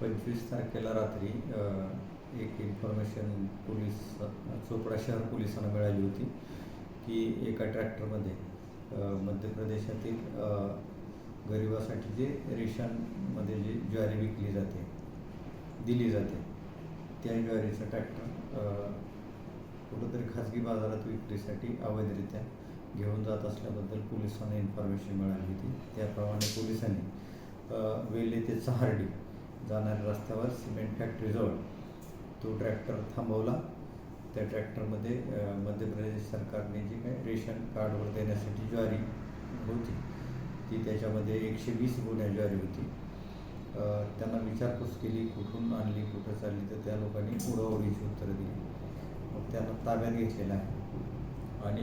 पंचवीस तारखेला रात्री एक इन्फॉर्मेशन पोलीस चोपडा शहर पोलिसांना मिळाली होती की एका ट्रॅक्टरमध्ये मध्य प्रदेशातील गरिबासाठी जे रेशनमध्ये जी ज्वारी विकली जाते दिली जाते त्या ज्वारीचं ट्रॅक्टर कुठंतरी खाजगी बाजारात विक्रीसाठी अवैधरित्या घेऊन जात असल्याबद्दल पोलिसांना इन्फॉर्मेशन मिळाली होती. त्याप्रमाणे पोलिसांनी अ, ते चहारडी जाणाऱ्या रस्त्यावर सिमेंट फॅक्टरीजवळ तो ट्रॅक्टर थांबवला. त्या ट्रॅक्टरमध्ये मध्य प्रदेश सरकारने जी काही रेशन कार्डवर देण्यासाठी ज्वारी होती ती त्याच्यामध्ये एकशे वीस गुन्ह्या ज्वारी होती. त्यांना विचारपूस केली कुठून आणली कुठं चालली तर त्या लोकांनी उडवडीची उत्तरं दिली. मग त्यांना ताब्यात घेतलेलं आहे. आणि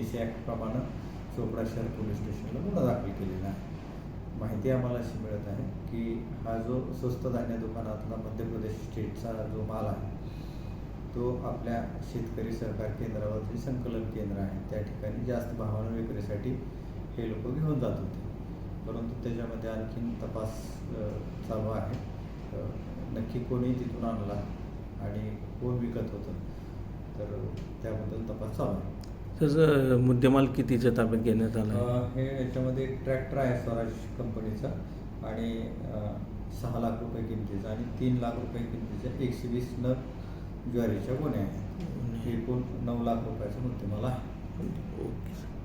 ई सी ॲक्टप्रमाणे चोपडा शहर पोलीस स्टेशनला गुन्हा दाखल केलेला आहे. माहिती आम्हाला अशी मिळत आहे की हा जो स्वस्त धान्य दुकानातला मध्य प्रदेश स्टेटचा जो माल आहे तो आपल्या शेतकरी सहकार केंद्रावर जे संकलन केंद्र आहे. त्या ठिकाणी जास्त भावानं विक्रीसाठी हे लोक घेऊन जात होते. परंतु त्याच्यामध्ये आणखीन तपास चालू आहे. नक्की कोणी तिथून आणला आणि कोण विकत होतं तर त्याबद्दल तपास चालू आहे. त्याचं मुद्देमाल कितीच्या ताब्यात घेण्यात आला हे याच्यामध्ये एक ट्रॅक्टर आहे स्वराज कंपनीचा आणि अ, सहा लाख रुपये किमतीचा आणि तीन लाख रुपये किमतीच्या एकशे वीस नग ज्वारीच्या गोण्या आहेत. एकूण नऊ लाख रुपयाचा मुद्देमाल आहे. ओके.